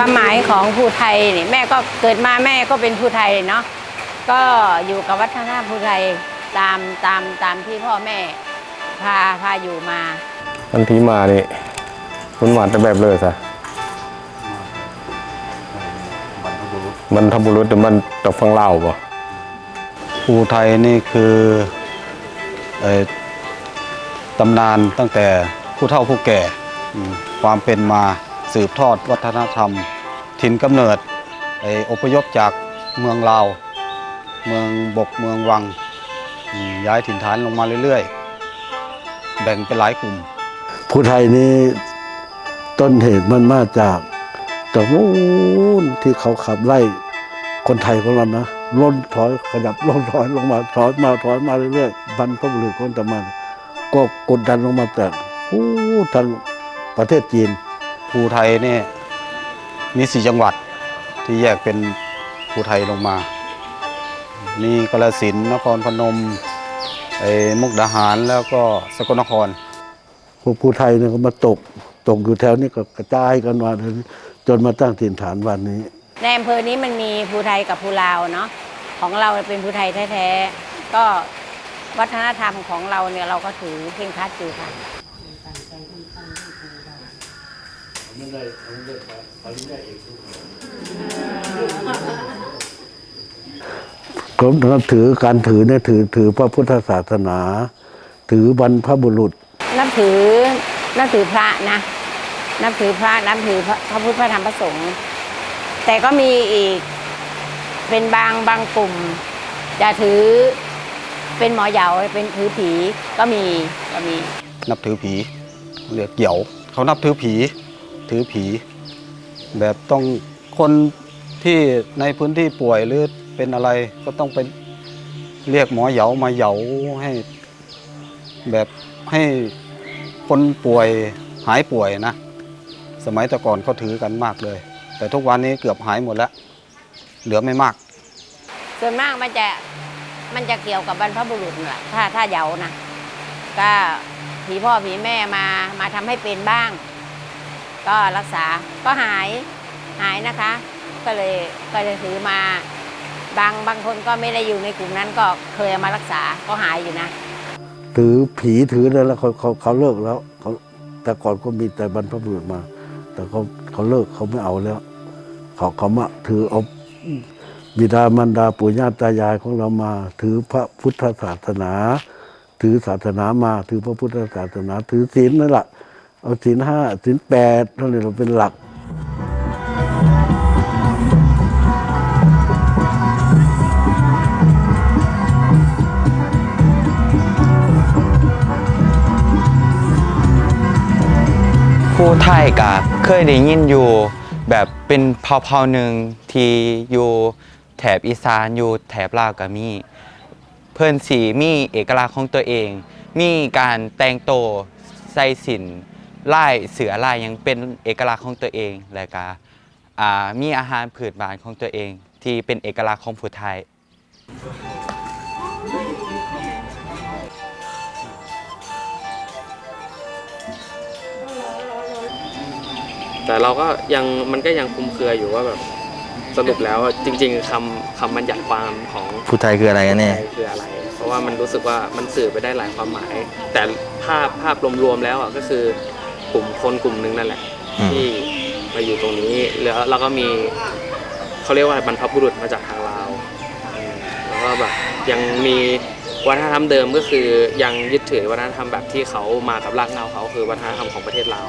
ความหมายของภูไทยนี่แม่ก็เกิดมาแม่ก็เป็นภูไทยเนาะก็อยู่กับวัฒนธรรมภูไทยตามตามตามที่พ่อแม่พาพาอยู่มาอันที่มานี่มันหวานแต่แบบเลยซะมันทำบุรุษแต่มันตกฟังเล่าวป่ะภูไทยนี่คือเอ่อตำนานตั้งแต่ผู้เฒ่าผู้แก่อืมความเป็นมา สืบทอดวัฒนธรรม ถิ่นกำเนิดไอ้อพยพจากเมืองลาว เมืองบกเมืองวัง ย้ายถิ่นฐานลงมาเรื่อยๆ แบ่งเป็นหลายกลุ่ม ผู้ไทยนี่ต้นเหตุมันมาจากจากนู้นที่เขาขับไล่คนไทยของเรานะล้นถอยขยับล้นถอยลงมาถอยมาถอยมาเรื่อยๆบรรพบุรุษคนตะมันก็กดดันลงมาแต่อู้ทางประเทศจีน ภูไทยเนี่ยมีสี่จังหวัดที่แยกเป็นภูไทยลงมา มีกาฬสินธุ์นครพนมไอ้มุกดาหารแล้วก็สกลนครพวกผู้ไทยเนี่ยก็มาตกตกอยู่แถวนี้ก็กระจายกันมาจนมาตั้งถิ่นฐานวันนี้ ในอำเภอนี้มันมีภูไทยกับภูลาวเนาะของเราเป็นภูไทยแท้ๆก็วัฒนธรรมของเราเนี่ยเราก็ถือเคร่งค รัดอยู่ค่ะผมนับถือการถือเนี่ยถือถือพระพุทธศาสนา ถือบรรพบุรุษ นับถือนับถือพระนะ นับถือพระนับถือพระพระพุทธพระธรรมพระสงฆ์แต่ก็มีอีกเป็นบางบางกลุ่ม จะถือเป็นหมอเหยาเป็นถือผีก็มีก็มี นับถือผีเรียกเหยี่ยวเขานับถือผี ถือผี แบบต้องคนที่ในพื้นที่ป่วยหรือเป็นอะไรก็ต้องไปเรียกหมอเหยามาเหยาให้ แบบให้คนป่วยหายป่วยนะ สมัยแต่ก่อนเขาถือกันมากเลย แต่ทุกวันนี้เกือบหายหมดแล้ว เหลือไม่มาก ส่วนมากมันจะมันจะเกี่ยวกับบรรพบุรุษน่ะถ้าถ้าเหยานะก็ผีพ่อผีแม่มามาทำให้เป็นบ้าง ก็รักษาก็หายหายนะคะ ก็เลยก็เลยถือมา บางบางคนก็ไม่ได้อยู่ในกลุ่มนั้นก็เคยมารักษาก็หายอยู่นะ ถือผีถืออะแล้วเขาเขาเขาเลิกแล้วเขาแต่ก่อนก็มีแต่บรรพบุรุษมา แต่เขาเขาเลิกเขาไม่เอาแล้ว เขาเขามาถือเอาบิดามารดาปู่ย่าตายายของเรามา ถือพระพุทธศาสนา ถือศาสนามา ถือพระพุทธศาสนา ถือศีลนั่นแหละ เอาศีลห้าศีลแปดนั่นเลยเราเป็นหลัก ผู้ไทยก็เคยได้ยินอยู่ แบบเป็นเผ่าๆหนึ่งที่อยู่แถบอีสานอยู่แถบลาวก็มี เพิ่นสีมีเอกลักษณ์ของตัวเอง มีการแต่งโตวใส่สิน ลายเสือลายยังเป็นเอกลักษณ์ของตัวเองแล้วก็อ่ามีอาหารผืนบ้านของตัวเอง ที่เป็นเอกลักษณ์ของผู้ไทย แต่เราก็ยังมันก็ยังคลุมเครืออยู่ว่าแบบสรุปแล้วอะจริง ๆคำคำบัญญัติความของผู้ไทยคืออะไรกันแน่ ไทยคืออะไร เพราะว่ามันรู้สึกว่ามันสื่อไปได้หลายความหมาย แต่ภาพภาพรวมๆแล้วอะก็คือ กลุ่มคนกลุ่มหนึงนั่นแหละ อืม ที่มาอยู่ตรงนี้แล้วเราก็มีเขาเรียกว่าบรรพบุรุษมาจากทางลาวอืมแล้วก็แบบยังมีวัฒนธรรมเดิมก็คือยังยึดถือวัฒนธรรมแบบที่เขามากับรากเหง้าเขาคือวัฒนธรรมของประเทศลาว